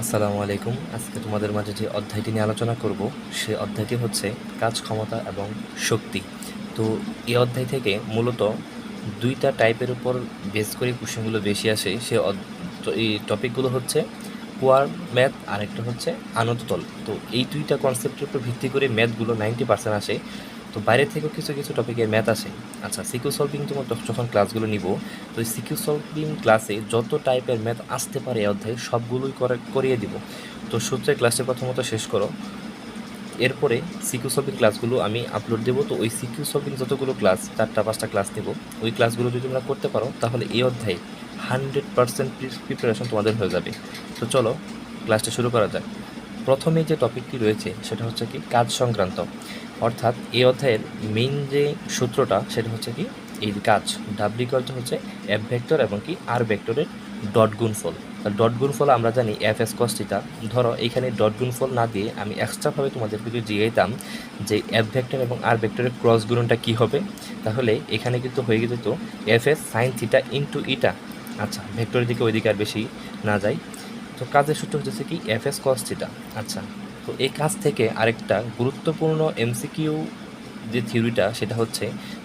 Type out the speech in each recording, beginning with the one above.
আসসালামু আলাইকুম। আজকে তোমাদের মাঝে যে অধ্যায়টি নিয়ে আলোচনা করব, সে অধ্যায়টি হচ্ছে কাজ ক্ষমতা এবং শক্তি। তো এই অধ্যায় থেকে মূলত দুইটা টাইপের উপর বেস করে কোশ্চেনগুলো বেশি আসে। সে এই টপিকগুলো হচ্ছে কোয়ার ম্যাথ আর একটা হচ্ছে আনন্দতল তো এই দুইটা কনসেপ্টের উপর ভিত্তি করে ম্যাথগুলো নাইনটি পার্সেন্ট আসে। তো বাইরে থেকেও কিছু কিছু টপিকের ম্যাথ আসে আচ্ছা সিকিউ সলভিং তোমার যখন ক্লাসগুলো নিব, তো সিকিউ সলভিং ক্লাসে যত টাইপের ম্যাথ আসতে পারে এই অধ্যায়ে, সবগুলোই করে, করিয়ে দিব। তো সূত্রের ক্লাসে প্রথমত শেষ করো। এরপরে সিকিউ সলভিং ক্লাসগুলো আমি আপলোড দেবো। তো ওই সিকিউ সলভিং যতগুলো ক্লাস চারটা, পাঁচটা ক্লাস দেব ওই ক্লাসগুলো যদি তোমরা করতে পারো, তাহলে এই অধ্যায়ে হান্ড্রেড পার্সেন্ট প্রিপারেশন তোমাদের হয়ে যাবে। তো চলো ক্লাসটা শুরু করা যাক। প্রথমে যে টপিকটি রয়েছে, সেটা হচ্ছে কি কাজ সংক্রান্ত। অর্থাৎ এই অধ্যায়ের মেইন যে সূত্রটা, সেটা হচ্ছে কি? এই কাজ ডাব্লিউ ইকুয়ালটা হচ্ছে এফ ভেক্টর এবং কি আর ভেক্টরের ডট গুণফল ডট গুণফল আমরা জানি এফ এস কস্টিটা ধরো, এইখানে ডট গুণফল না দিয়ে আমি এক্সট্রাভাবে তোমাদেরকে যদি জিজ্ঞাইতাম যে এফ ভেক্টর এবং আর ভেক্টরের ক্রস গুণনটা কী হবে? তাহলে এখানে কিন্তু হয়ে যেত F S sine theta into ইটা আচ্ছা ভেক্টরের দিকে ওইদিকে আর বেশি না যায় তো কাজের সূত্র হচ্ছে কি? এফ এস কস থিটা আচ্ছা তো এই কাজ থেকে আরেকটা গুরুত্বপূর্ণ এমসিকিউ যে থিওরিটা, সেটা হচ্ছে,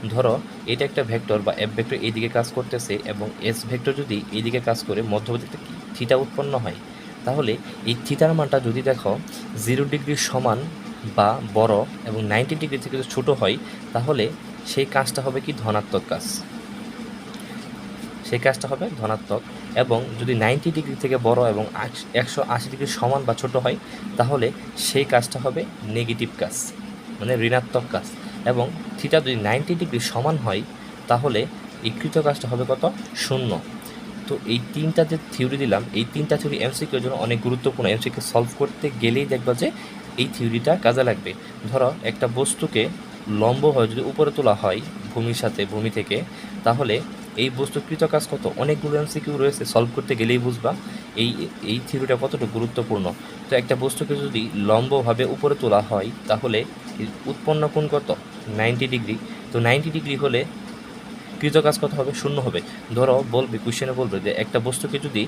ধরো, এটা একটা ভেক্টর বা এফ ভেক্টর এইদিকে কাজ করতেছে এবং এস ভেক্টর যদি এইদিকে কাজ করে, মধ্যবর্তী থেকে থিটা উৎপন্ন হয়। তাহলে এই থিটার মানটা যদি দেখো, জিরো ডিগ্রির সমান বা বড় এবং নাইনটি ডিগ্রি থেকে যদি ছোটো হয়, তাহলে সেই কাজটা হবে কি ধনাত্মক কাজ। সেই কাজটা হবে ধনাত্মক এবং যদি নাইনটি ডিগ্রি থেকে বড় এবং একশো আশি ডিগ্রি সমান বা ছোট হয়, তাহলে সেই কাজটা হবে নেগেটিভ কাজ মানে ঋণাত্মক কাজ। এবং থিটা যদি নাইনটি ডিগ্রি সমান হয়, তাহলে এই কৃত কাজটা হবে কত? শূন্য। তো এই তিনটা যে থিওরি দিলাম, এই তিনটা থিওরি এমসিকিউর জন্য অনেক গুরুত্বপূর্ণ। এমসিকিউ সলভ করতে গেলেই দেখবা যে এই থিওরিটা কাজে লাগবে। ধরো একটা বস্তুকে লম্বভাবে যদি উপরে তোলা হয়, ভূমির সাথে, ভূমি থেকে, তাহলে এই বস্তু কৃত? কাজ কত অনেকগুলো এমসিকিউ রয়েছে সলভ করতে গেলেই বুঝবা এই এই থিওরিটা কতটা গুরুত্বপূর্ণ। তো একটা বস্তুকে যদি লম্বভাবে উপরে তোলা হয়, তাহলে উৎপন্ন কোণ কত? নাইনটি ডিগ্রি তো নাইনটি ডিগ্রি হলে কৃত কাজ কত হবে? শূন্য হবে। ধরো বলবে কোশ্চেনে বলবে যে একটা বস্তুকে যদি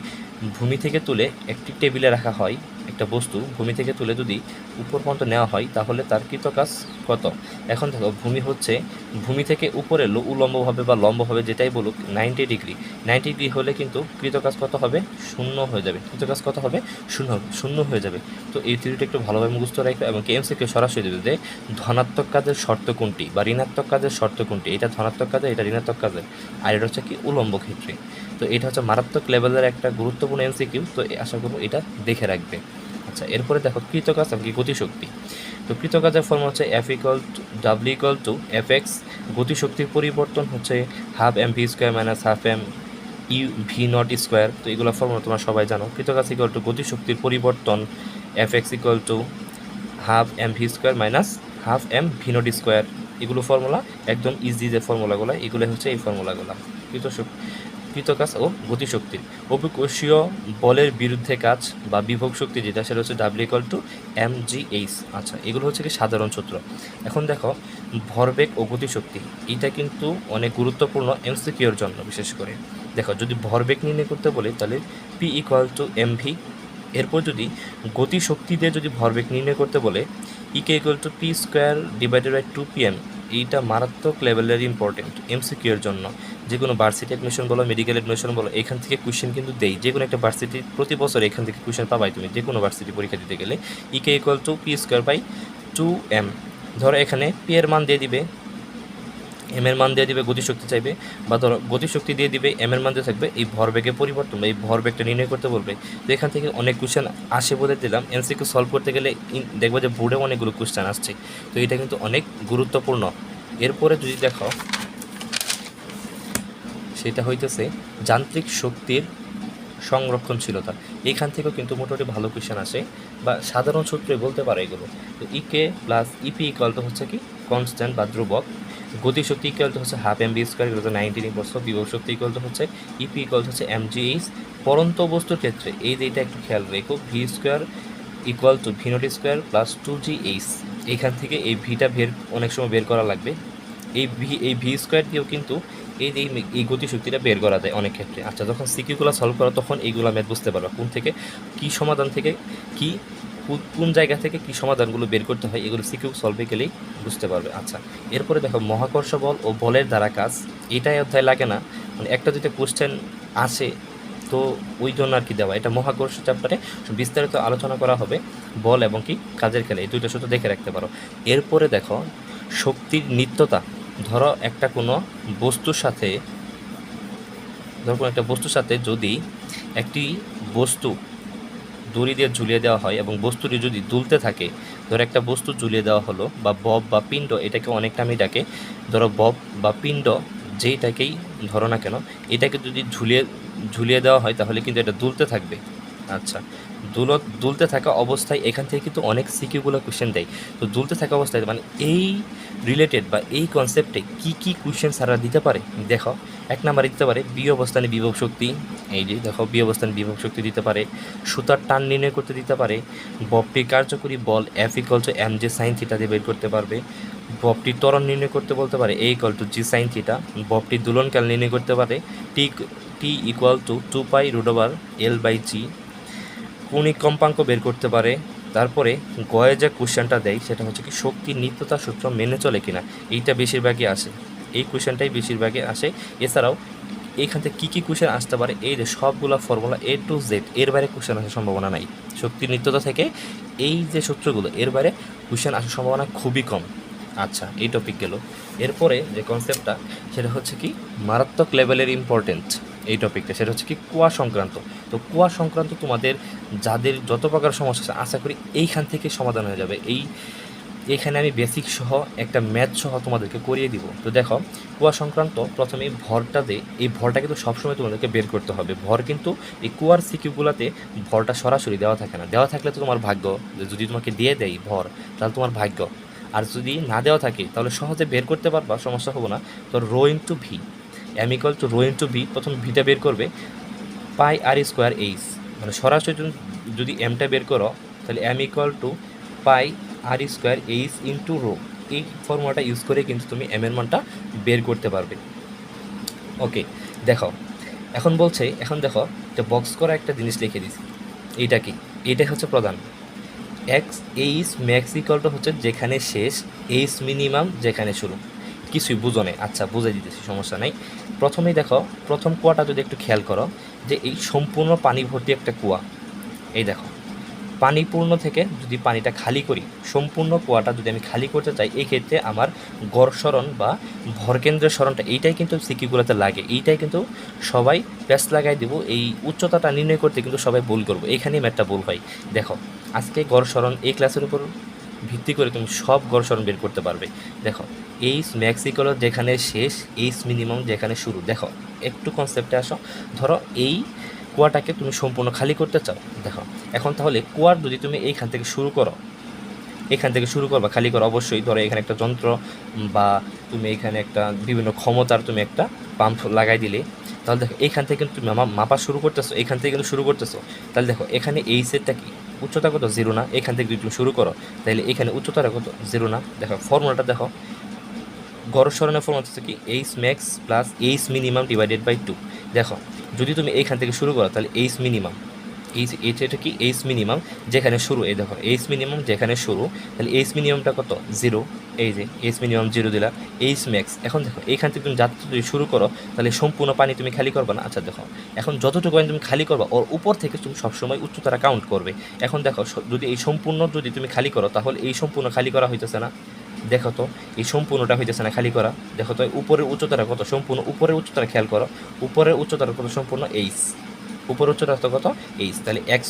ভূমি থেকে তুলে একটি টেবিলে রাখা হয় একটা বস্তু ভূমি থেকে তুলে যদি উপর পর্যন্ত নেওয়া হয়, তাহলে তার কৃত কাজ কত? এখন দেখো, ভূমি হচ্ছে ভূমি থেকে উপরে উলম্বভাবে বা লম্বভাবে যেটাই বলুক নাইনটি ডিগ্রি নাইনটি ডিগ্রি হলে কিন্তু কৃত কাজ কত হবে? শূন্য হয়ে যাবে। কৃত কাজ কত হবে? শূন্য শূন্য হয়ে যাবে। তো এই থিওরিটা একটু ভালোভাবে মুখস্থ রাখবে এবং কেএমসিকে সরাসরি দেবে যে ধনাত্মক কাজের শর্ত কোনটি বা ঋণাত্মক কাজের শর্ত কোনটি? এটা ধনাত্মক কাজের, এটা ঋণাত্মক কাজের। আর এটা হচ্ছে কি? উলম্ব ক্ষেত্রে। তো এটা হচ্ছে মারাত্মক লেভেলের একটা গুরুত্বপূর্ণ এমসিকিউ তো আশা করব এটা দেখে রাখবে। আচ্ছা এরপরে দেখো কৃতকাজ এবং গতিশক্তি। তো কৃতকাজের ফর্ম হচ্ছে F equal to W equal to F X গতিশক্তির পরিবর্তন হচ্ছে half M V square minus half M U V naught square তো এগুলো ফর্মুলা তোমরা সবাই জানো। কৃতকাজ ইকুয়াল টু গতিশক্তির পরিবর্তন F X equal to half M V square minus half M V naught square এগুলো ফর্মুলা একদম ইজি যে ফর্মুলাগুলো এগুলো হচ্ছে এই ফর্মুলাগুলো কৃতশক্তি কৃতকাজ ও গতিশক্তি। অভিকোষীয় বলের বিরুদ্ধে কাজ বা বিভব শক্তি যেটা, সেটা হচ্ছে W equal to M G H আচ্ছা এগুলো হচ্ছে কি সাধারণ সূত্র। এখন দেখো, ভরবেগ ও গতিশক্তি, এটা কিন্তু অনেক গুরুত্বপূর্ণ এমসিকিউর জন্য বিশেষ করে। দেখো, যদি ভরবেগ নির্ণয় করতে বলে, তাহলে P equal to M V এরপর যদি গতিশক্তি দিয়ে যদি ভরবেগ নির্ণয় করতে বলে EK equal to P square divided by two P M এইটা মারাত্মক লেভেলের ইম্পর্টেন্ট এমসিকিউর জন্য। যে কোনো ভার্সিটি অ্যাডমিশন বলো মেডিকেল অ্যাডমিশন বলো, এখান থেকে কোয়েশ্চেন কিন্তু দেই। যে কোনো একটা ভার্সিটি প্রতি বছর এখান থেকে কোয়েশ্চেন পাবাই তুমি যে কোনো ভার্সিটি পরীক্ষা দিতে গেলে। EK equal to P square by two M ধরো এখানে পি এর মান দিয়ে দিবে এম এর মান দিয়ে দিবে, গতিশক্তি চাইবে, বা ধরো গতিশক্তি দিয়ে দিবে এম এর মান দিয়ে থাকবে, এই ভরবেগের পরিবর্তন, এই ভরবেগটা নির্ণয় করতে বলবে। তো এখান থেকে অনেক কোশ্চেন আসে বলে দিলাম। এমসিকিউ সলভ করতে গেলে দেখব যে বোর্ডে অনেকগুলো কোশ্চেন আসছে। তো এটা কিন্তু অনেক গুরুত্বপূর্ণ। এরপরে যদি দেখো সেটা হইতেছে যান্ত্রিক শক্তির সংরক্ষণশীলতা এখান থেকেও কিন্তু মোটামুটি ভালো কোয়েশ্চেন আসে। বা সাধারণ সূত্রে বলতে পারে এগুলো। তো ইকে প্লাস ইপি ইকুয়াল তো হচ্ছে কি? কনস্ট্যান্ট বা ধ্রুবক। গতিশক্তি ইকুয়াল তো হচ্ছে হাফ এম বি স্কোয়ার এগুলো তো নাইনটিন বছর বিভব শক্তি ইকুয়াল তো হচ্ছে ইপি ইকুয়াল হচ্ছে এম জি এইচ পরন্ত বস্তুর ক্ষেত্রে, এই যে এটা একটু খেয়াল রেখো V square equal to V naught square plus two G H এখান থেকে এই ভিটা বের, অনেক সময় বের করা লাগবে। এই ভি এই ভি স্কোয়ার দিয়েও কিন্তু এই যে এই- গতিশক্তিটা বের করা যায় অনেক ক্ষেত্রে। আচ্ছা যখন সিকিউগুলো সলভ করা, তখন এইগুলো ম্যাথ বুঝতে পারবে কোন থেকে কি সমাধান থেকে, কি কোন জায়গা থেকে কি সমাধানগুলো বের করতে হয়, এগুলো সিকিউ সলভে গেলেই বুঝতে পারবে। আচ্ছা এরপরে দেখো মহাকর্ষ বল ও বলের দ্বারা কাজ, এটাই অধ্যায় লাগে না। মানে একটা যদি কোশ্চেন আসে, তো ওই জন্য আর কি দেওয়া। এটা মহাকর্ষ চ্যাপ্টারে বিস্তারিত আলোচনা করা হবে, বল এবং কি কাজের খেলা। এই দুইটা শুধু দেখে রাখতে পারো। এরপরে দেখো, শক্তির নিত্যতা। ধরো একটা কোনো বস্তুর সাথে, ধরো কোনো একটা বস্তুর সাথে যদি একটি বস্তু দড়ি দিয়ে ঝুলিয়ে দেওয়া হয় এবং বস্তুটি যদি দুলতে থাকে, ধরো একটা বস্তু ঝুলিয়ে দেওয়া হলো বা বব বা পিণ্ড এটাকে অনেক নামই ডাকে ধরো বব বা পিণ্ড যেইটাকেই ধরো না কেন, এটাকে যদি ঝুলিয়ে ঝুলিয়ে দেওয়া হয় তাহলে কিন্তু এটা দুলতে থাকবে। আচ্ছা দুল, দুলতে থাকা অবস্থায় এখান থেকে কিন্তু অনেক সিকিউগুলো কোশ্চেন দেয়। তো দুলতে থাকা অবস্থায় মানে এই রিলেটেড বা এই কনসেপ্টে কি কি কোশ্চেন সারা দিতে পারে? দেখো, এক নম্বরে দিতে পারে, বি অবস্থানে বিভব শক্তি, এই যে দেখো, বি অবস্থানে বিভব শক্তি দিতে পারে, সুতার টান নির্ণয় করতে দিতে পারে ববটির কার্যকরী বল F equal to M G sine theta দিয়ে বের করতে পারবে ববটির ত্বরণ নির্ণয় করতে বলতে পারে A equal to G sine theta ববটির দুলনকাল নির্ণয় করতে পারে T T equal to two pi root over L by G কৌণিক কম্পাঙ্ক বের করতে পারে, তারপরে গয়ে যে কোশ্চেনটা দেয় সেটা হচ্ছে কি শক্তির নিত্যতা সূত্র মেনে চলে কিনা, এইটা বেশিরভাগই আসে। এই কোশ্চেনটাই বেশিরভাগই আসে। এছাড়াও এইখান থেকে কী কী কোশ্চেন আসতে পারে, এই যে সবগুলো ফর্মুলা এ টু জেড এর বাইরে কোশ্চেন আসার সম্ভাবনা নাই। শক্তির নিত্যতা থেকে এই যে সূত্রগুলো, এর বাইরে কোশ্চেন আসার সম্ভাবনা খুবই কম। আচ্ছা এই টপিক গেল। এরপরে যে কনসেপ্টটা সেটা হচ্ছে কি, মারাত্মক লেভেলের ইম্পর্টেন্ট এই টপিকটা সেটা হচ্ছে কি, কুয়া সংক্রান্ত। তো কুয়া সংক্রান্ত তোমাদের যাদের যত প্রকার সমস্যা আছে, আশা করি এইখান থেকে সমাধান হয়ে যাবে। এই, এখানে আমি বেসিক সহ একটা ম্যাথ সহ তোমাদেরকে করিয়ে দিব। তো দেখো, কুয়া সংক্রান্ত প্রথমে ভরটা দে। এই ভরটা কিন্তু সবসময় তোমাদেরকে বের করতে হবে। ভর কিন্তু এই কুয়ার সিকিউগুলোতে ভরটা সরাসরি দেওয়া থাকে না। দেওয়া থাকলে তো তোমার ভাগ্য যদি তোমাকে দিয়ে দেয় ভর, তাহলে তোমার ভাগ্য। আর যদি না দেওয়া থাকে, তাহলে সহজে বের করতে পারবা, সমস্যা হব না। তো rho into V M equal to rho into V প্রথম ভিটা বের করবে পাই আর স্কোয়ার এইচ মানে সরাসরি যদি- এমটা বের করো, তাহলে M equal to pi R square H into rho এই ফর্মুলাটা ইউজ করে কিন্তু তুমি এম এর মানটা বের করতে পারবে। ওকে, দেখো, এখন বলছে, এখন দেখো, যে বক্স করা একটা জিনিস লিখে দিছি, এইটা কি? এইটা হচ্ছে প্রধান। এক্স এইচ ম্যাক্স হচ্ছে যেখানে শেষ এইচ মিনিমাম যেখানে শুরু। কিছুই বুঝো নেই। আচ্ছা বুঝে দিতেছি, সমস্যা নাই। প্রথমেই দেখো, প্রথম কুয়াটা যদি একটু খেয়াল করো, যে এই সম্পূর্ণ পানি ভর্তি একটা কুয়া, এই দেখো। পানি পূর্ণ থেকে যদি পানিটা খালি করি, সম্পূর্ণ কুয়াটা যদি আমি খালি করতে চাই, এই ক্ষেত্রে আমার গড় সরণ বা ভরকেন্দ্রের সরণটা, এইটাই কিন্তু সিকিগুলোতে লাগে। এইটাই কিন্তু সবাই প্যাস লাগাই দিব, এই উচ্চতাটা নির্ণয় করতে কিন্তু সবাই ভুল করব। এখানেই ম্যাটটা ভুল হয়। দেখো, আজকে গড় সরণ এই ক্লাসের উপর ভিত্তি করে তুমি সব গড় সরণ বের করতে পারবে। দেখো এইচ ম্যাক্সিকোলো যেখানে শেষ এইচ মিনিমাম যেখানে শুরু। দেখো, একটু কনসেপ্টে আসো। ধরো এই কুয়াটাকে তুমি সম্পূর্ণ খালি করতে চাও? দেখো, এখন তাহলে কুয়ার যদি তুমি এইখান থেকে শুরু করো এখান থেকে শুরু করবা, খালি করো, অবশ্যই ধরো এখানে একটা যন্ত্র বা তুমি এখানে একটা বিভিন্ন ক্ষমতার তুমি একটা পাম্প লাগাই দিলে, তাহলে দেখো এখান থেকে কিন্তু তুমি মাপা শুরু করতেছো এখান থেকে কিন্তু শুরু করতেছো। তাহলে দেখো, এখানে এই সেটটা কি? উচ্চতা কত? জিরো না। এখান থেকে যদি তুমি শুরু করো, তাহলে এখানে উচ্চতাটা কত? জিরো না। দেখো, ফর্মুলাটা দেখো। গড় সরণের ফর্মুলা হচ্ছে কি? H max plus H minimum divided by two দেখো যদি তুমি এইখান থেকে শুরু করো, তাহলে এইচ মিনিমাম এইচ এইচ এটা কি? এইচ মিনিমাম যেখানে শুরু, এই দেখো এইচ মিনিমাম যেখানে শুরু, তাহলে এইচ মিনিমামটা কত? জিরো এই যে এইচ মিনিমাম জিরো দিলা এইচ ম্যাক্স এখন দেখো, এইখান থেকে তুমি যাত্রা যদি শুরু করো, তাহলে সম্পূর্ণ পানি তুমি খালি করবে না? আচ্ছা দেখো, এখন যতটুকু পানি তুমি খালি করবা, ওর উপর থেকে তুমি সবসময় উচ্চতারা কাউন্ট করবে। এখন দেখো যদি এই সম্পূর্ণ যদি তুমি খালি করো, তাহলে এই সম্পূর্ণ খালি করা হইতেছে না। দেখো তো, এই সম্পূর্ণটা হইতেছে না খালি করা। দেখো তো, উপরের উচ্চতাটা কত? সম্পূর্ণ উপরের উচ্চতাটা খেয়াল করো। উপরের উচ্চতাটা কত? সম্পূর্ণ এইচ উপরের উচ্চতা কত? এইচ তাহলে এক্স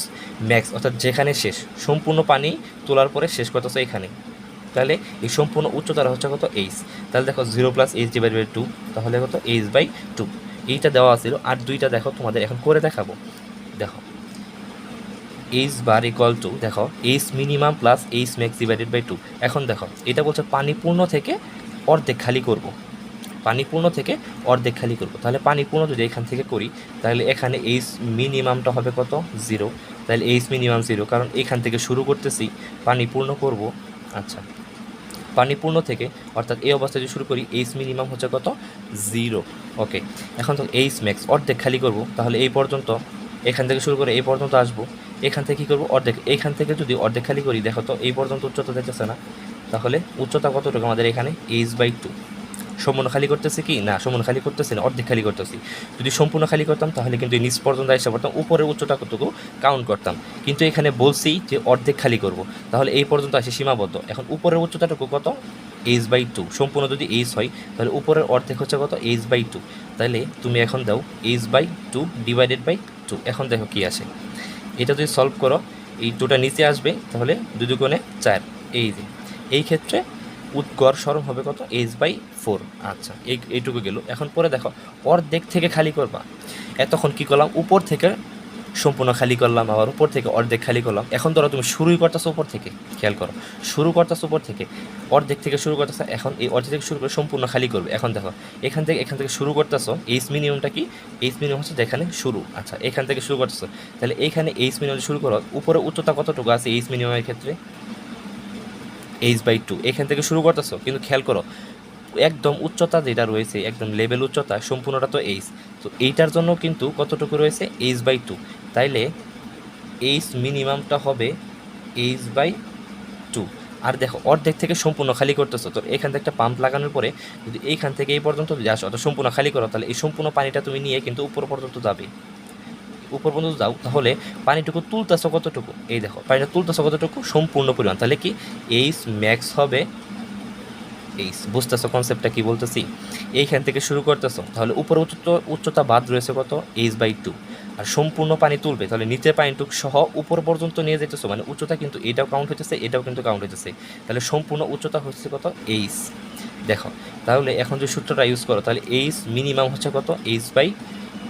ম্যাক্স অর্থাৎ যেখানে শেষ, সম্পূর্ণ পানি তোলার পরে শেষ করতেছে এখানে। তাহলে এই সম্পূর্ণ উচ্চতাটা হচ্ছে কত? এইচ তাহলে দেখো zero plus H divide by two তাহলে কত? এইচ বাই টু এইটা দেওয়া আছিল আর দুইটা দেখো তোমাদের এখন করে দেখাবো। দেখো। এইচ বার ইকুয়াল টু দেখো H minimum plus H max divided by two এখন দেখো, এটা বলছে পানি পূর্ণ থেকে অর্ধেক খালি করব। পানি পূর্ণ থেকে অর্ধেক খালি করব। তাহলে পানি পূর্ণ যদি এখান থেকে করি, তাহলে এখানে এইচ মিনিমামটা হবে কত? জিরো তাহলে এইচ মিনিমাম জিরো কারণ এখান থেকে শুরু করতেছি পানি পূর্ণ করব। আচ্ছা। পানি পূর্ণ থেকে, অর্থাৎ এই অবস্থায় যদি শুরু করি এইচ মিনিমাম হচ্ছে কত? জিরো ওকে এখন তো এইচ ম্যাক্স অর্ধেক খালি করব। তাহলে এই পর্যন্ত, এখান থেকে শুরু করে এই পর্যন্ত আসব। এখান থেকে কী করব? অর্ধেক। এইখান থেকে যদি অর্ধেক খালি করি, দেখো তো, এই পর্যন্ত উচ্চতা দেখতেছে না। তাহলে উচ্চতা কতটুকু? আমাদের এখানে এইচ বাই টু সম্পূর্ণ খালি করতেছি কি? না সম্পূর্ণ খালি করতেছি না, অর্ধেক খালি করতেছি। যদি সম্পূর্ণ খালি করতাম, তাহলে কিন্তু নিচ পর্যন্ত এসে পড়তাম। উপরের উচ্চতা কতটুকু? কাউন্ট করতাম। কিন্তু এখানে বলছি যে অর্ধেক খালি করব। তাহলে এই পর্যন্ত আসে সীমাবদ্ধ। এখন উপরের উচ্চতাটুকু কত? এইচ বাই টু সম্পূর্ণ যদি এইচ হয়, তাহলে উপরের অর্ধেক হচ্ছে কত? এইচ বাই টু তাহলে তুমি এখন দাও H by two divided by two এখন দেখো কি আসে। এটা যদি সলভ করো, এই দুটা নিচে আসবে, তাহলে দুই কোণে চার। এই যে, এই ক্ষেত্রে উৎকর সরম হবে কত? এইচ বাই ফোর আচ্ছা এই, এইটুকু গেল। এখন পরে দেখো, অর্ধেক থেকে খালি করবা। এতক্ষণ কী করলাম? উপর থেকে সম্পূর্ণ খালি করলাম, আবার উপর থেকে অর্ধেক খালি করলাম। এখন ধরো তুমি শুরুই করতেছো উপর থেকে, খেয়াল করো। শুরু করতেছো উপর থেকে, অর্ধেক থেকে শুরু করতেছো, এখন এই অর্ধেক থেকে শুরু করে সম্পূর্ণ খালি করবে। এখন দেখো, এখান থেকে এখান থেকে শুরু করতেছো, এইচ মিনিমামটা কি? এইচ মিনিমাম হচ্ছে যেখানে শুরু। আচ্ছা এখান থেকে শুরু করতেছো। তাহলে এইখানে এইচ মিনিমাম শুরু করো, উপরে উচ্চতা কতটুকু আছে এইচ মিনিমামের ক্ষেত্রে? এইচ বাই টু, এখান থেকে শুরু করতেছো। কিন্তু খেয়াল করো, একদম উচ্চতা যেটা রয়েছে, একদম লেভেল উচ্চতা, সম্পূর্ণটা তো এইচ। তো এইটার জন্য কিন্তু কতটুকু রয়েছে? H by two. তাইলে এইচ মিনিমামটা হবে এইচ বাই টু আর দেখো, অর্ধেক থেকে সম্পূর্ণ খালি করতেছো। তো এখান থেকে একটা পাম্প লাগানোর পরে যদি এইখান থেকে এই পর্যন্ত যদি আসো অর্থাৎ সম্পূর্ণ খালি করো, তাহলে এই সম্পূর্ণ পানিটা তুমি নিয়ে কিন্তু উপর পর্যন্ত যাবে। উপর পর্যন্ত যাও, তাহলে পানিটুকু তুলতেছো কতটুকু? এই দেখো, পানিটা তুলতেছো কতটুকু? সম্পূর্ণ পরিমাণ। তাহলে কি? এইচ ম্যাক্স হবে এইচ বুঝতেছো কনসেপ্টটা কি বলতেছি? এইখান থেকে শুরু করতেছো। তাহলে উপর উচ্চতা উচ্চতা বাদ রয়েছে কত? এইচ বাই টু আর সম্পূর্ণ পানি তুলবে, তাহলে নিচের পানিটুক সহ উপর পর্যন্ত নিয়ে যেতেছো মানে উচ্চতা কিন্তু এটাও কাউন্ট হইতেছে, এটাও কিন্তু কাউন্ট হইতেছে। তাহলে সম্পূর্ণ উচ্চতা হচ্ছে কত? এইচ দেখো, তাহলে এখন যে সূত্রটা ইউজ করো, তাহলে এইচ মিনিমাম হচ্ছে কত? এইচ বাই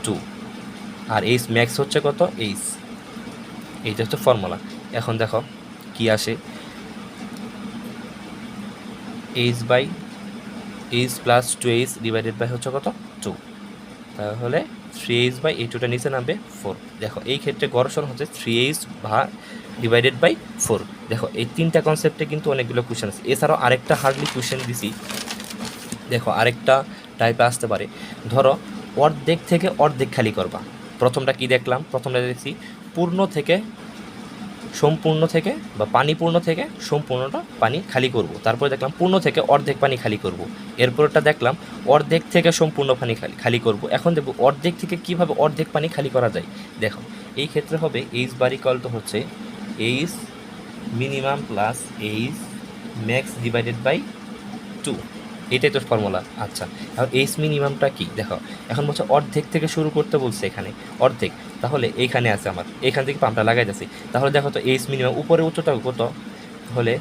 টু আর এইচ ম্যাক্স হচ্ছে কত? এইচ এইটা হচ্ছে ফর্মুলা এখন দেখো, কি আসে? H by H plus two H divided by হচ্ছে কত? টু তাহলে থ্রি এইচ বাই এই টুটা নিচে নামবে ফোর দেখো, এই ক্ষেত্রে গড়সন হচ্ছে থ্রি এইচ ভা ডিভাইডেড বাই ফোর দেখো, এই তিনটা কনসেপ্টে কিন্তু অনেকগুলো কোয়েশন আছে। এছাড়াও আরেকটা হার্ডলি কোয়েশন দিছি। দেখো, আরেকটা টাইপে আসতে পারে। ধরো, অর্ধেক থেকে অর্ধেক খালি করবা। প্রথমটা কি দেখলাম? প্রথমটা দেখছি, পূর্ণ থেকে সম্পূর্ণ থেকে বা পানি পূর্ণ থেকে সম্পূর্ণটা পানি খালি করব। তারপরে দেখলাম পূর্ণ থেকে অর্ধেক পানি খালি করব। এরপরটা দেখলাম অর্ধেক থেকে সম্পূর্ণ পানি খালি খালি করব। এখন দেখব অর্ধেক থেকে কীভাবে অর্ধেক পানি খালি করা যায়? দেখো, এই ক্ষেত্রে হবে এইচ বারিকল তো হচ্ছে H minimum plus H max divided by two এটাই তোর ফর্মুলা আচ্ছা এখন এইচ মিনিমামটা কি? দেখো, এখন বলছে অর্ধেক থেকে শুরু করতে বলছে এখানে। অর্ধেক, তাহলে এইখানে আছে আমার। এইখান থেকে পাম্পটা লাগাই যাচ্ছি তাহলে দেখো তো এইচ মিনিমাম উপরে উচ্চতা কত? তাহলে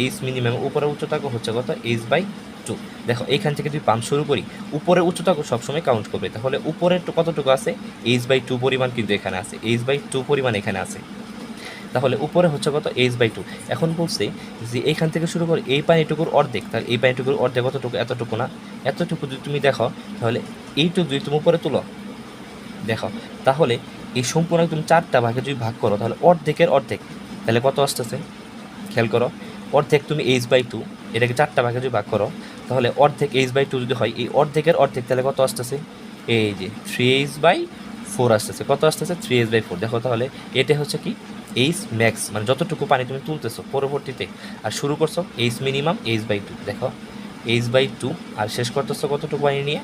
এইচ মিনিমাম উপরে উচ্চতা হচ্ছে কত? এইচ বাই টু দেখো এইখান থেকে যদি পাম্প শুরু করি উপরের উচ্চতা সবসময় কাউন্ট করবে। তাহলে উপরের কতটুকু আছে? এইচ বাই টু পরিমাণ কিন্তু এখানে আছে। এইচ বাই টু পরিমাণ এখানে আছে। তাহলে উপরে হচ্ছে কত? এইচ বাই টু এখন বলছে যে এইখান থেকে শুরু করে এই পানিটুকুর অর্ধেক, তাহলে এই পানিটুকুর অর্ধেক কতটুকু? এতটুকু না? এতটুকু যদি তুমি দেখো, তাহলে এইটুকু যদি তুমি উপরে তুলো, দেখো, তাহলে এই সম্পূর্ণ তুমি চারটা ভাগে যদি ভাগ করো, তাহলে অর্ধেকের অর্ধেক, তাহলে কত আসতেছে? খেয়াল করো, অর্ধেক তুমি এইচ বাই টু এটাকে চারটা ভাগে যদি ভাগ করো, তাহলে অর্ধেক এইচ বাই টু যদি হয়, এই অর্ধেকের অর্ধেক তাহলে কত আসতেছে? এই যে থ্রি এইচ বাই ফোর আসতেছে। কত আসতেছে? থ্রি এইচ বাই ফোর দেখো তাহলে এটা হচ্ছে কি? এইচ ম্যাক্স মানে যতটুকু পানি তুমি তুলতেছো পরবর্তীতে, আর শুরু করছ H minimum H by two দেখো। এইচ বাই টু আর শেষ করতেছো কতটুকু পানি নিয়ে?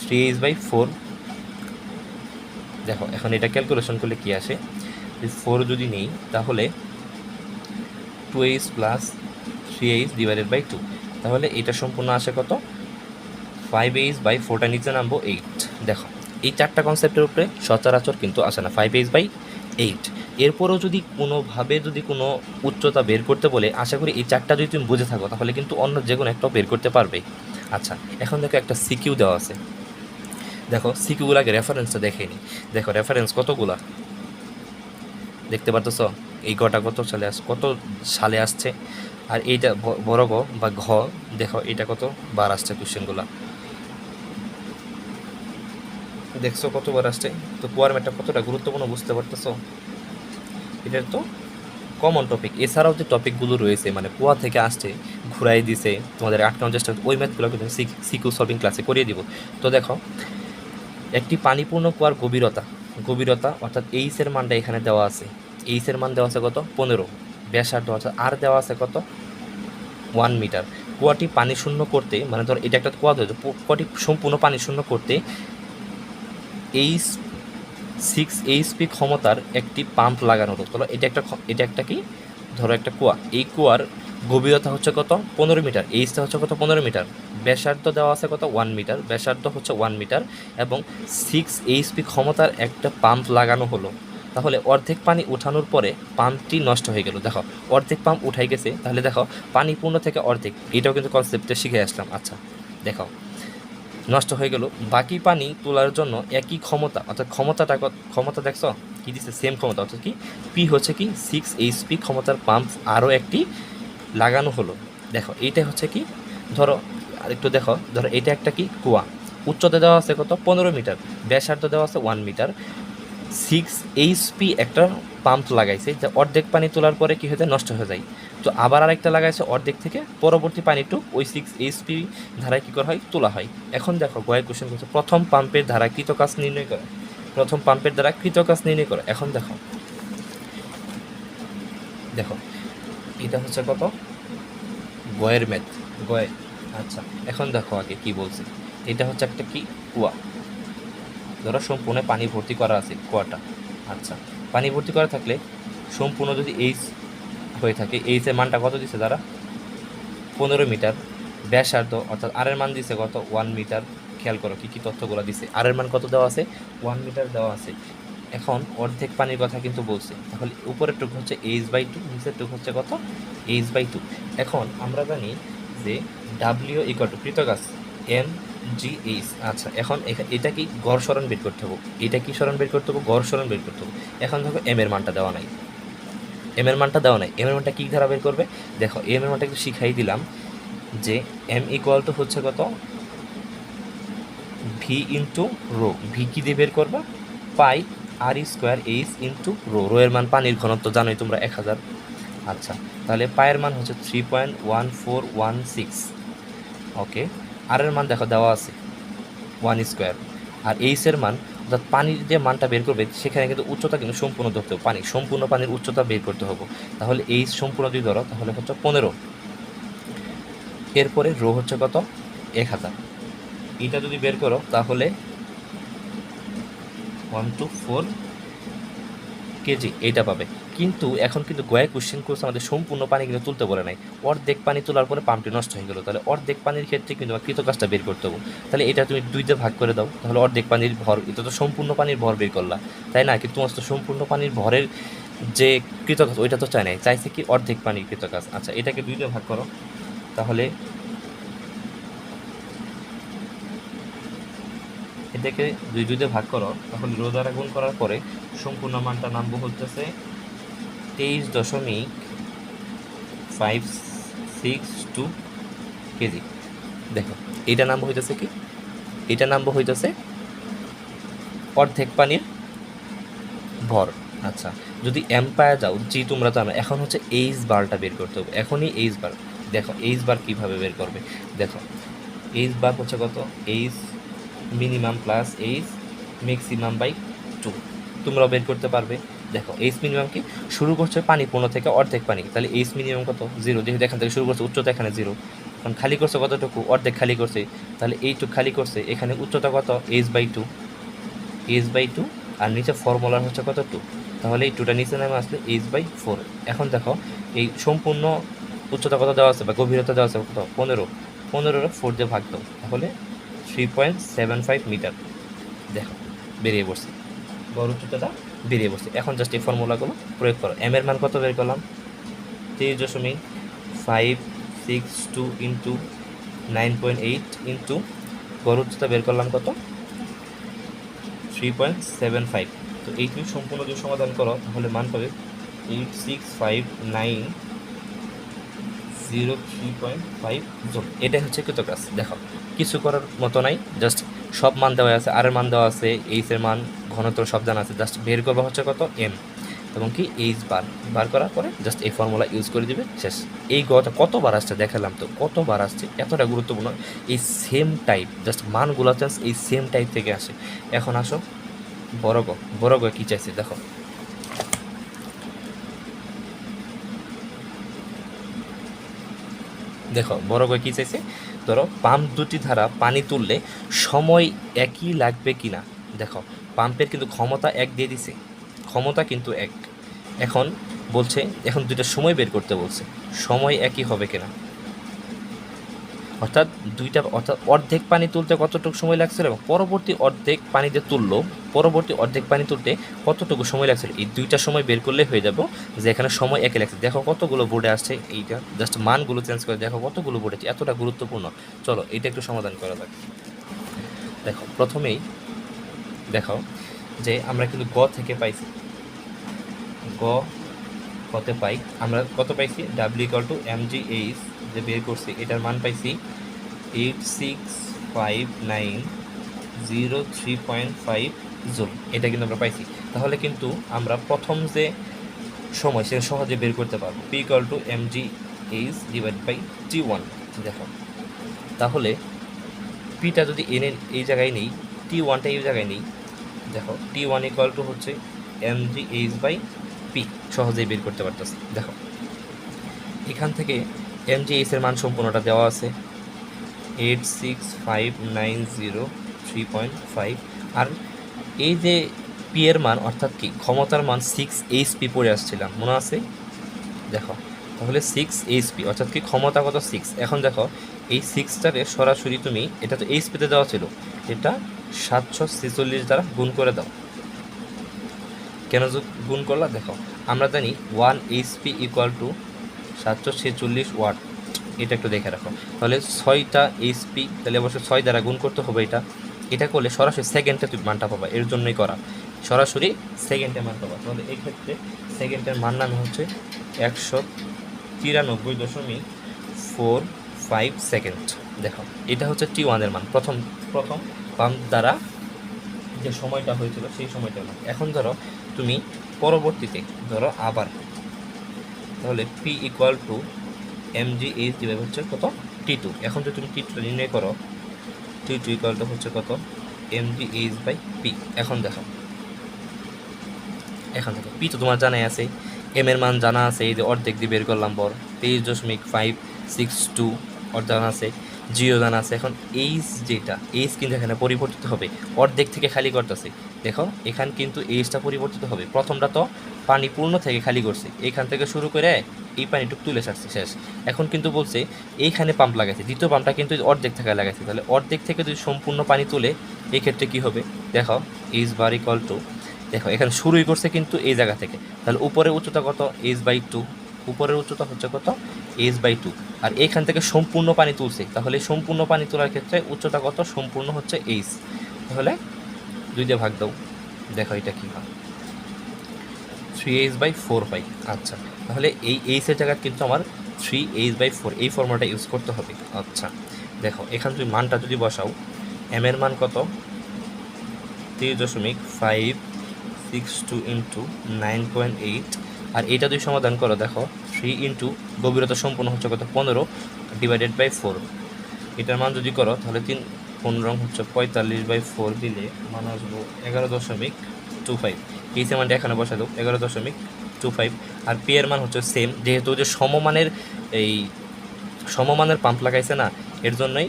থ্রি এইচ বাই ফোর দেখো, এখন এটা ক্যালকুলেশন করলে কি আসে? ফোর যদি নেই, তাহলে two H plus three H divided by two তাহলে এটা সম্পূর্ণ আসে কত? ফাইভ এইচ বাই ফোরটা নিচে নামবো এইট দেখো, এই চারটা কনসেপ্টের উপরে সচরাচর কিন্তু আসে না। ফাইভ এইচ বাই এইট এরপরেও যদি কোনোভাবে যদি কোনো উচ্চতা বের করতে বলে, আশা করি এই চারটা যদি তুমি বুঝে থাকো, তাহলে কিন্তু অন্য যে কোনো একটাও বের করতে পারবে। আচ্ছা এখন দেখো একটা সিকিউ দেওয়া আছে। দেখো সিকিউগুলো আগে রেফারেন্সটা দেখে নি। দেখো রেফারেন্স কতগুলা? দেখতে পারতেছ? এই গটা কত সালে আস, কত সালে আসছে? আর এইটা বড় গ বা ঘ, দেখো এটা কত? বার আসছে কোশ্চেনগুলা দেখছ কতবার আসছে? তো কোয়ার ম্যাটটা কতটা গুরুত্বপূর্ণ বুঝতে পারতেছো? এটার তো কমন টপিক এছাড়াও যে টপিকগুলো রয়েছে মানে কুয়া থেকে আসছে ঘুরে ঘুরাই দিছে, তোমাদের আটকানোর চেষ্টা ওই ম্যাথগুলো কিন্তু সিকিউ সলভিং ক্লাসে করিয়ে দিব। তো দেখো, একটি পানিপূর্ণ কুয়ার গভীরতা গভীরতা অর্থাৎ এইচের মানটা এখানে দেওয়া আছে। এইচের মান দেওয়া আছে কত? পনেরো। ব্যাসার্ধ অর্থাৎ আর দেওয়া আছে কত? ওয়ান মিটার কুয়াটি পানি শূন্য করতে মানে ধর এটা একটা কুয়া ধরে কুয়াটি সম্পূর্ণ পানি শূন্য করতে এইচ সিক্স এইচপি ক্ষমতার একটি পাম্প লাগানো তাহলে এটা একটা এটা একটা কি? ধরো একটা কুয়া এই কুয়ার গভীরতা হচ্ছে কত? পনেরো মিটার। এইচটা হচ্ছে কত? পনেরো মিটার। ব্যাসার্ধ দেওয়া আছে কত? ওয়ান মিটার ব্যাসার্ধ হচ্ছে ওয়ান মিটার এবং সিক্স এইচপি ক্ষমতার একটা পাম্প লাগানো হলো। তাহলে অর্ধেক পানি উঠানোর পরে পাম্পটি নষ্ট হয়ে গেল। দেখো, অর্ধেক পাম্প উঠাই গেছে। তাহলে দেখো, পানি পূর্ণ থেকে অর্ধেক। এটাও কিন্তু কনসেপ্টে শিখে আসলাম। আচ্ছা দেখো। নষ্ট হয়ে গেল। বাকি পানি তোলার জন্য একই ক্ষমতা, অর্থাৎ ক্ষমতাটা ক্ষমতা দেখছ? কি দিচ্ছে সেম ক্ষমতা, অর্থাৎ কি? পি হচ্ছে কি সিক্স এইচপি ক্ষমতার পাম্প আরও একটি লাগানো হলো। দেখো, এইটা হচ্ছে কি? ধরো, আরেকটু দেখো, ধরো এটা একটা কি? কুয়া। উচ্চতা দেওয়া আছে কত? পনেরো মিটার। ব্যাসার্ধ দেওয়া আছে ওয়ান মিটার সিক্স এইচপি একটা পাম্প লাগাইছে, যা অর্ধেক পানি তোলার পরে কী হয়ে যায়, নষ্ট হয়ে যায়। তো আবার আরেকটা লাগাইছে অর্ধেক থেকে, পরবর্তী পানিটু ওই সিক্স এইচপি ধারায় কী করা হয়, তোলা হয়। এখন দেখো গয়ের কোশ্চেন করছে, প্রথম পাম্পের ধারা কৃত কাজ নির্ণয় করে, প্রথম পাম্পের দ্বারা কৃত কাজ নির্ণয় করে। এখন দেখো দেখো, এটা হচ্ছে কত? গয়ের ম্যাথ গয়ে আচ্ছা এখন দেখো আগে কি বলছে। এটা হচ্ছে একটা কি? কুয়া ধরো সম্পূর্ণ পানি ভর্তি করা আছে, কুয়াটা। আচ্ছা পানি ভর্তি করা থাকলে সম্পূর্ণ যদি এইচ হয়ে থাকে এইচের মানটা কত দিছে তারা? পনেরো মিটার। ব্যাসার্ধ, অর্থাৎ আর এর মান দিছে কত? One metre. খেয়াল করো কী কী তথ্যগুলো দিছে। আর এর মান কত দেওয়া আছে? ওয়ান মিটার দেওয়া আছে। এখন অর্ধেক পানির কথা কিন্তু বলছে। তাহলে উপরের টুক হচ্ছে এইচ বাই টু নিচের টুক হচ্ছে কত? এইচ বাই টু এখন আমরা জানি যে ডাব্লিউ ইকুয়াল টু কৃতকাজ এম জি এইচ আচ্ছা এখন এখা- এটা কি গড় সরণ বের করতে হবে? এটা কি সরণ বের করতে হবে? গড় সরণ বের করতে হবে। এখন দেখো এম এর মানটা দেওয়া নাই। এম এর মানটা দেওয়া নাই। এম এর মানটা কী ধারা বের করবে? দেখো এম এর মানটা একটু শিখাই দিলাম যে এম ইকুয়াল টু হচ্ছে কত? ভি ইন্টু রো ভি কি দিয়ে বের করবা? Pi R square H into rho rho এর মান পানির ঘনত্ব জানোই তোমরা, এক হাজার। আচ্ছা তাহলে পায়ের মান হচ্ছে three point one four one six okay আর এর মান দেখো দেওয়া আছে ওয়ান স্কোয়ার আর এইচের মান, অর্থাৎ পানির যে মানটা বের করবে, সেখানে কিন্তু উচ্চতা কিন্তু সম্পূর্ণ ধরতে হবে। পানি, সম্পূর্ণ পানির উচ্চতা বের করতে হবে। তাহলে এইচ সম্পূর্ণ যদি ধরো, তাহলে হচ্ছে পনেরো। এরপরে রো হচ্ছে কত? এক হাজার। এটা যদি বের করো, তাহলে ওয়ান টু ফোর কেজি এইটা পাবে। কিন্তু এখন কিন্তু গয়া কোশ্চেন কোর্স আমাদের সম্পূর্ণ পানি কিন্তু তুলতে বলে নাই। অর্ধেক পানি তোলার পরে পাম্পটি নষ্ট হয়ে গেলো। তাহলে অর্ধেক পানির ক্ষেত্রে কিন্তু আমার কৃতকাজটা বের করতে হবে। তাহলে এটা তুমি দুইতে ভাগ করে দাও, তাহলে অর্ধেক পানির ভর, এটা তো সম্পূর্ণ পানির ভর বের করলা। তাই না? কিন্তু তোমার তো সম্পূর্ণ পানির ভরের যে কৃতকাজ, ওইটা তো চায় নাই। চাইছে কি অর্ধেক পানির কৃতকাজ? আচ্ছা এটাকে দুইতে ভাগ করো। তাহলে এটাকে দুই দুইতে ভাগ করো। তাহলে রো দ্বারা গুণ করার পরে সম্পূর্ণ মানটা নামবো হচ্ছে তেইশ দশমিক ফাইভ সিক্স টু কেজি। দেখো এইটা নাম্বার হইতেছে কি? এটা নাম্বার হইতেছে অর্ধেক পানির ভর। আচ্ছা যদি এম পায়া যাও, জি তোমরা আমরা এখন হচ্ছে এইচ বারটা বের করতে হবে। এখনই এইচ বার। দেখো এইচ বার কীভাবে বের করবে? দেখো এইচ বার হচ্ছে কত? H minimum plus H maximum by two তোমরাও বের করতে পারবে। দেখো এইচ মিনিমাম কি? শুরু করছে পানি, পূর্ণ থেকে অর্ধেক পানি। তাহলে এইচ মিনিমাম কত? জিরো যেহেতু এখান থেকে শুরু করছে, উচ্চতা এখানে জিরো কারণ খালি করছে কতটুকু? অর্ধেক খালি করছে। তাহলে এইটুকু খালি করছে, এখানে উচ্চতা কত? H by two H by two আর নিচে ফর্মুলার হচ্ছে কত টু তাহলে এই টুটা নিচে নামে আসলে এইচ বাই ফোর এখন দেখো, এই সম্পূর্ণ উচ্চতা কত দেওয়া আছে বা গভীরতা দেওয়া আছে কত? পনেরো। পনেরোর ফোর দিয়ে ভাগ দাও। তাহলে three point seven five metre দেখো, বেরিয়ে পড়ছে। গড় উচ্চতাটা বেরিয়ে পড়ছে। এখন জাস্ট এই ফর্মুলাগুলো প্রয়োগ করো। এম এর মান কত বের করলাম? তেইশ দশমিক five six two into nine point eight into গড় উচ্চতা বের করলাম কত? থ্রি পয়েন্ট সেভেন ফাইভ তো এই তুমি সম্পূর্ণ যদি সমাধান করো, তাহলে মান পাবে eight six five nine zero three point five joule এটাই হচ্ছে কৃতকাজ। দেখো, কিছু করার মতো নাই জাস্ট সব মান দেওয়া আছে, আর এর মান দেওয়া আছে এইচ এর মান ঘনত্ব সব জানা আছে জাস্ট বের করবা হচ্ছে কত? এম এবং কি? এইচ বার বার করার পরে জাস্ট এই ফর্মুলা ইউজ করে দিবে, শেষ। এই গটা কতবার আসছে দেখালাম তো, কতবার আসছে? এতটা গুরুত্বপূর্ণ। এই সেম টাইপ জাস্ট মানগুলো চান্স এই সেম টাইপ থেকে আসে। এখন আসো, বড় গ। বড় গ কী চাইছে? দেখো। দেখো, বড় করে কী চাইছে? ধরো, পাম্প দুটি ধারা পানি তুললে সময় একই লাগবে কি না দেখো পাম্পের কিন্তু ক্ষমতা এক দিয়ে দিছে। ক্ষমতা কিন্তু এক। এখন বলছে, এখন দুইটা সময় বের করতে বলছে। সময় একই হবে কিনা? অর্থাৎ দুইটা, অর্থাৎ অর্ধেক পানি তুলতে কতটুকু সময় লাগছিল এবং পরবর্তী অর্ধেক পানি পানিতে তুললো, পরবর্তী অর্ধেক পানি তুলতে কতটুকু সময় লাগছিল? এই দুইটা সময় বের করলে হয়ে যাব যে এখানে সময় একে লাগছে। দেখো কতগুলো বোর্ডে আসছে, এইটা জাস্ট মানগুলো চেঞ্জ করে দেখো কতগুলো বোর্ডে এতটা গুরুত্বপূর্ণ। চলো এটা একটু সমাধান করা যাক। দেখো, প্রথমেই দেখো যে আমরা কিন্তু গ থেকে পাইছি। গ কত পাই। আমরা কত পাইছি? W equal to M G H যে বের করছি, এটার মান পাইছি eight six five nine zero three point five joule. এটা কিন্তু আমরা পাইছি। তাহলে কিন্তু আমরা প্রথম যে সময়, সেটা সহজে বের করতে পারব। P equal to M G H divide by T one দেখো। তাহলে পিটা যদি এনে এই জায়গায় নেই টি ওয়ানটা এই জায়গায় নেই। দেখো টি ওয়ান ইকাল টু হচ্ছে M G H by P সহজেই বের করতে পারতেছি। দেখো, এখান থেকে এম জি এইচ এর মান সম্পূর্ণটা দেওয়া আছে। Eight six five nine zero three point five আর এই যে পি এর মান, অর্থাৎ কি, ক্ষমতার মান সিক্স এইচ পি পড়ে আসছিলাম। মনে আছে? দেখো, তাহলে সিক্স এইচপি অর্থাৎ কি ক্ষমতা কত সিক্স এখন দেখো, এই সিক্সটারে সরাসরি তুমি, এটা তো এইচপিতে দেওয়া ছিল, এটা সাতশো ছেচল্লিশ দ্বারা গুণ করে দাও। কেন গুণ করলা? দেখো, আমরা জানি ওয়ান এইচপি ইকুয়াল টু সাতশো ছেচল্লিশ ওয়াট। এটা একটু দেখে রাখো। তাহলে ছয়টা এইচপি তাহলে অবশ্যই ছয় দ্বারা গুণ করতে হবে এটা। এটা করলে সরাসরি সেকেন্ডে তুমি মানটা পাবা, এর জন্যই করা। সরাসরি সেকেন্ডে মান পাবা। তাহলে এক্ষেত্রে সেকেন্ডের মান নাম হচ্ছে একশো তিরানব্বই দশমিক ফোর ফাইভ সেকেন্ড। দেখো, এটা হচ্ছে টি ওয়ানের মান। প্রথম প্রথম পাম্প দ্বারা যে সময়টা হয়েছিল, সেই সময়টা মান এখন ধরো তুমি পরবর্তীতে ধরো আবার, তাহলে P equal to M G H divide হচ্ছে কত? টি টু এখন যদি তুমি টি টু নির্ণয় করো টি টু ইকুয়াল টু হচ্ছে কত? M G H by P এখন দেখো। এখন দেখো পি তো তোমার জানাই আছে এম এর মান জানা আছে, এই যে অর্ধেক দিয়ে বের করলাম পর তেইশ দশমিক ফাইভ সিক্স টু অর্ধেক জানা আছে। জিও জানা আছে। এখন এইচ যেটা এইচ কিন্তু এখানে পরিবর্তিত হবে। অর্ধেক থেকে খালি করতেছে। দেখো, এখান কিন্তু এইচটা পরিবর্তিত হবে। প্রথমটা তো পানি পূর্ণ থেকে খালি করছে। এইখান থেকে শুরু করে এই পানিটুকু তুলে ছাড়ছে, শেষ। এখন কিন্তু বলছে এইখানে পাম্প লাগাইছে। দ্বিতীয় পাম্পটা কিন্তু অর্ধেক থেকে লাগাইছে। তাহলে অর্ধেক থেকে যদি সম্পূর্ণ পানি তুলে এই ক্ষেত্রে কী হবে? দেখো এইচ বার ইকল টু দেখো, এখানে শুরুই করছে কিন্তু এই জায়গা থেকে। তাহলে উপরের উচ্চতা কত? এইচ বাই টু উপরের উচ্চতা হচ্ছে কত? এইচ বাই টু আর এইখান থেকে সম্পূর্ণ পানি তুলছে। তাহলে সম্পূর্ণ পানি তোলার ক্ষেত্রে উচ্চতা কত? সম্পূর্ণ হচ্ছে এইচ তাহলে দুই দিয়ে ভাগ দাও। দেখো এটা কী হয়। Three H by four by আচ্ছা। তাহলে এই এইচের জায়গায় কিন্তু আমার থ্রি এইচ বাই ফোর এই ফর্মুলাটা ইউজ করতে হবে। আচ্ছা। দেখো, এখান তুমি মানটা যদি বসাও এম এর মান কত? তিরিশ দশমিক five six two into nine point eight আর এটা যদি সমাধান করো, দেখো। থ্রি ইন্টু গভীরতা সম্পূর্ণ হচ্ছে কত? পনেরো ডিভাইডেড বাই ফোর এটার মান যদি করো, তাহলে তিন পনেরো হচ্ছে পঁয়তাল্লিশ বাই ফোর দিলে মান আসব এগারো দশমিক টু ফাইভ এই মানটা এখানে বসা দাও, এগারো দশমিক টু ফাইভ আর পি এর মান হচ্ছে সেম যেহেতু যে সমমানের এই সমমানের পাম্প লাগাইছে না, এর জন্যই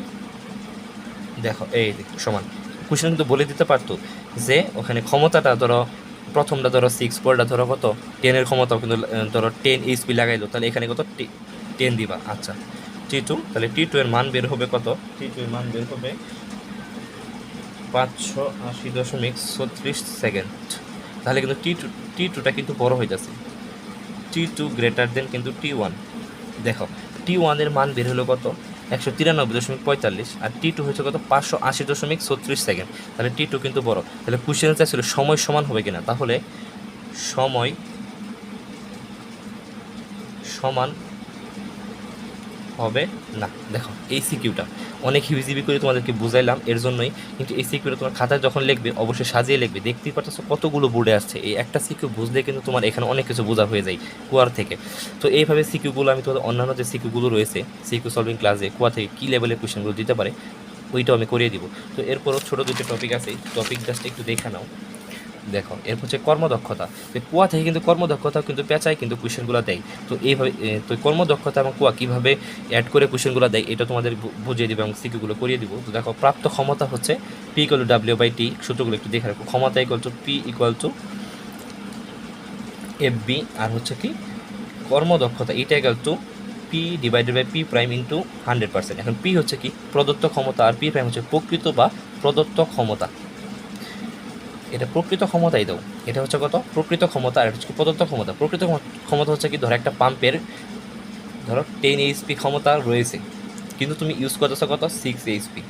দেখো, এই সমান। কোশ্চেন কিন্তু বলে দিতে পারতো যে ওখানে ক্ষমতাটা ধরো প্রথমটা ধরো সিক্স পরটা ধরো কত? টেনের ক্ষমতাও কিন্তু ধরো টেন এইচপি লাগাইলো, তাহলে এখানে কত? টেন দিবা আচ্ছা। টি টু তাহলে টি টু এর মান বের হবে কত? টি টু এর মান বের হবে পাঁচশো আশি দশমিক ছত্রিশ সেকেন্ড তাহলে কিন্তু টি টু টি টুটা কিন্তু বড় হয়ে যাচ্ছে টি টু গ্রেটার দেন কিন্তু টি ওয়ান দেখো টি ওয়ানের মান বের হলো কত? একশো তিরানব্বই দশমিক পঁয়তাল্লিশ আর টি টু হয়েছে কত? পাঁচশো আশি দশমিক ছত্রিশ সেকেন্ড। তাহলে টি টু কিন্তু বড়। তাহলে কোশ্চেন চাইছিল সময় সমান হবে কিনা? তাহলে সময় সমান হবে? না, দেখো, এই সিকিউটা অনেক হিউজিবি করে তোমাদেরকে বুঝাইলাম, এর জন্যই। কিন্তু এই সিকিউটা তোমার খাতায় যখন লিখবে, অবশ্যই সাজিয়ে লিখবে। দেখতেই পাচ্ছ কতগুলো বোর্ডে আসছে। এই একটা সিকিউ বুঝলে কিন্তু তোমার এখানে অনেক কিছু বোঝা হয়ে যায়, কুয়ার থেকে। তো এইভাবে সিকিউগুলো আমি তোমাদের অন্যান্য যে সিকিউগুলো রয়েছে সিকিউ সলভিং ক্লাসে কুয়া থেকে কী লেভেলের কোয়েশনগুলো দিতে পারে, ওইটাও আমি করিয়ে দিব। তো এরপরও ছোটো দুটো টপিক আছে টপিক জাস্ট একটু দেখে নাও। দেখো, এরপর হচ্ছে কর্মদক্ষতা। তো কুয়া থেকে কিন্তু কর্মদক্ষতাও কিন্তু পেঁচায় কিন্তু কোয়েশনগুলো দেয়। তো এইভাবে তো কর্মদক্ষতা এবং কুয়া কীভাবে অ্যাড করে কোয়েশনগুলো দেয়, এটা তোমাদের বুঝিয়ে দিবে এবং সিকিউগুলো করিয়ে দিব। তো দেখো, প্রাপ্ত ক্ষমতা হচ্ছে P equal to W by T সূত্রগুলো একটু দেখে রাখো। ক্ষমতা equal to P equal to F B আর হচ্ছে কি? কর্মদক্ষতা, এটা equal to P divided by P prime into hundred percent এখন পি হচ্ছে কি? প্রদত্ত ক্ষমতা আর পি প্রাইম হচ্ছে প্রকৃত বা প্রদত্ত ক্ষমতা। এটা প্রকৃত ক্ষমতাই দাও। এটা হচ্ছে কত? প্রকৃত ক্ষমতা, আর এটা হচ্ছে প্রদত্ত ক্ষমতা। প্রকৃত ক্ষমতা হচ্ছে কি? ধরো একটা পাম্পের ধরো টেন এইচপি ক্ষমতা রয়েছে। কিন্তু তুমি ইউজ করতেছো কত? সিক্স এইচপি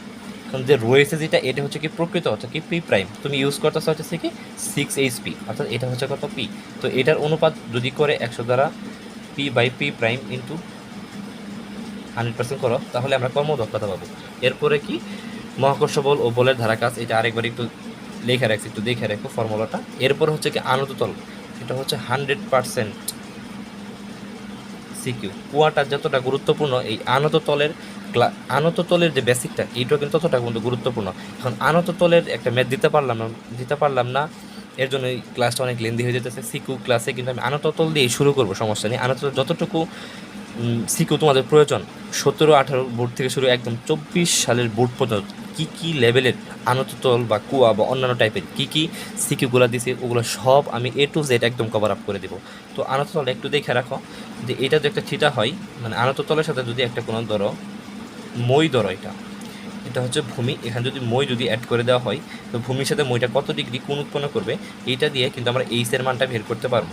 এখন যে রয়েছে যেটা, এটা হচ্ছে কি? প্রকৃত অর্থাৎ কি? পি প্রাইম তুমি ইউজ করতেছো হচ্ছে কি? সিক্স এইচপি অর্থাৎ এটা হচ্ছে কত? পি তো এটার অনুপাত যদি করে একশো দ্বারা P by P prime into hundred percent করো, তাহলে আমরা কর্মদক্ষতা পাবো। এরপরে কি? মহাকর্ষ বল ও বলের ধারা কাজ এটা আরেকবার একটু লেখা রাখছি, একটু দেখে রাখো ফর্মুলাটা। এরপর হচ্ছে কি আনত তল এটা হচ্ছে হান্ড্রেড পার্সেন্ট সিকিউ। কুয়াটা যতটা গুরুত্বপূর্ণ, এই আনত তলের আনত তলের যে বেসিকটা, এইটাও কিন্তু ততটা কিন্তু গুরুত্বপূর্ণ। এখন আনত তলের একটা ম্যাথ দিতে পারলাম না দিতে পারলাম না, এর জন্য এই ক্লাসটা অনেক লেন্দি হয়ে যেতেছে। সিকিউ ক্লাসে কিন্তু আমি আনত তল দিয়ে শুরু করব, সমস্যা নেই। আনত তল যতটুকু সিকিউ তোমাদের প্রয়োজন, সতেরো আঠারো বোর্ড থেকে শুরু একদম চব্বিশ সালের বোর্ড পর্যন্ত কী কী লেভেলের আনততল বা কুয়া বা অন্যান্য টাইপের কী কী সিকিউগুলো দিছে, ওগুলো সব আমি এ টু জেড একদম কভার আপ করে দেবো। তো আনততল একটু দেখে রাখো, যে এটা যদি একটা থিটা হয় মানে আনততলের সাথে যদি একটা কোনো ধরো, মই ধরো এটা এটা হচ্ছে ভূমি, এখানে যদি মই যদি অ্যাড করে দেওয়া হয়, তো ভূমির সাথে মইটা কত ডিগ্রি কোন উৎপন্ন করবে এইটা দিয়ে কিন্তু আমরা এইসের মানটা বের করতে পারব।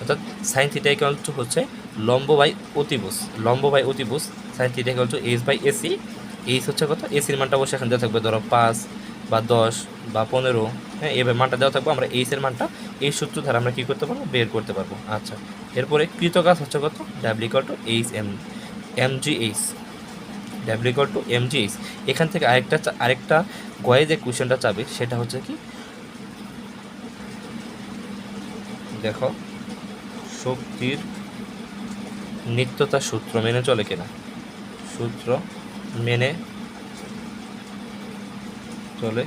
অর্থাৎ সাইন থিটা ইকাল হচ্ছে লম্ব বাই অতিভুজ, লম্ব বাই অতিভুজ sine theta equal H by AC H হচ্ছে কত এসির মানটা অবশ্যই এখানে দেওয়া থাকবে, ধরো পাঁচ বা দশ বা পনেরো হ্যাঁ এবার মানটা দেওয়া থাকবে, আমরা এইচের মানটা এই সূত্র দ্বারা আমরা কী করতে পারব? বের করতে পারব। আচ্ছা এরপরে কৃতকাজ হচ্ছে কত? W equal to H M M G H W equal to M G H এখান থেকে আরেকটা আরেকটা গয়ে যে কোয়েশনটা চাবে, সেটা হচ্ছে কি? দেখো, শক্তির নিত্যতা সূত্র মেনে চলে কিনা? সূত্র মেনে চলে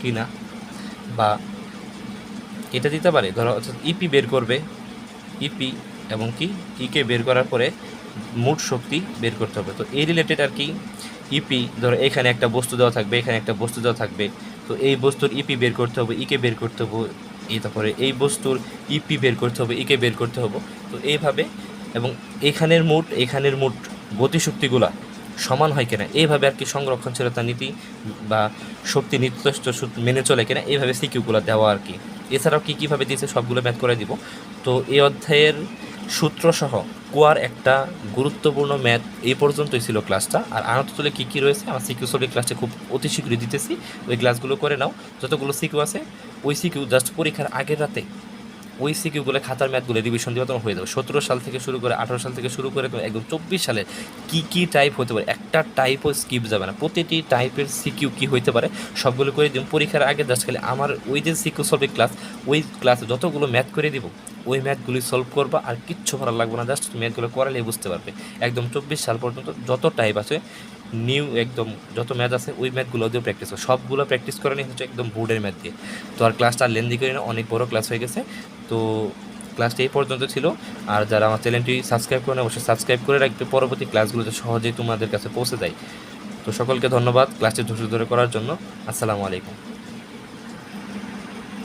কিনা বা এটা দিতে পারে। ধরো অর্থাৎ ইপি বের করবে। ইপি এবং কি? ইকে বের করার পরে মোট শক্তি বের করতে হবে। তো এই রিলেটেড আর কি ইপি ধরো এখানে একটা বস্তু দেওয়া থাকবে, এখানে একটা বস্তু দেওয়া থাকবে। তো এই বস্তুর ইপি বের করতে হবে ইকে বের করতে হবে, এই তারপরে এই বস্তুর ইপি বের করতে হবে ইকে বের করতে হবে। তো এইভাবে এবং এখানের মোট এখানের মোট গতিশক্তিগুলা সমান হয় কিনা, এইভাবে আর কি সংরক্ষণশীলতা নীতি বা শক্তি নির্দিষ্ট মেনে চলে কিনা, এইভাবে সিকিউগুলো দেওয়া আর কি। এছাড়াও কী কীভাবে দিয়েছে সবগুলো ম্যাথ করে দিব। তো এই অধ্যায়ের সূত্রসহ কুয়ার একটা গুরুত্বপূর্ণ ম্যাথ এই পর্যন্তই ছিল ক্লাসটা। আর আনততলে কী কী রয়েছে, আমার সিকিউ সলভিং ক্লাসটা খুব অতি শীঘ্রই দিতেছি, ওই ক্লাসগুলো করে নাও। যতগুলো সিকিউ আছে, ওই সিকিউ জাস্ট পরীক্ষার আগের রাতে ওই সিকিউগুলো খাতার ম্যাথগুলো রিভিশন দিয়ে হয়ে যাবে। সতেরো সাল থেকে শুরু করে, আঠারো সাল থেকে শুরু করে, একদম চব্বিশ সালে কী কী টাইপ হতে পারে? একটা টাইপও স্কিপ যাবে না। প্রতিটি টাইপের সিকিউ কী হইতে পারে? সবগুলো করে দিন পরীক্ষার আগে জাস্ট খালি আমার ওই যে সিকিউ সলভিং ক্লাস ওই ক্লাসে যতগুলো ম্যাথ করে দিব, ওই ম্যাথগুলি সলভ করবা আর কিচ্ছু করার লাগবে না। জাস্ট ম্যাথগুলো করালেই বুঝতে পারবে। একদম চব্বিশ সাল পর্যন্ত যত টাইপ আছে নিউ একদম যত ম্যাথ আছে, ওই ম্যাথগুলো দিয়েও প্র্যাকটিস করো সবগুলো প্র্যাকটিস করে নিই হচ্ছে একদম বোর্ডের ম্যাথ দিয়ে। তো আর ক্লাসটা আর লেন্দি করে না অনেক বড় ক্লাস হয়ে গেছে। তো ক্লাসটা এই পর্যন্ত ছিল। আর যারা আমার চ্যানেলটি সাবস্ক্রাইব করে অবশ্যই সাবস্ক্রাইব করে রাখবে। পরবর্তী ক্লাসগুলোতে সহজেই তোমাদের কাছে পৌঁছে যায়। তো সকলকে ধন্যবাদ ক্লাসটি ধৈর্য ধরে করার জন্য। আসসালামু আলাইকুম।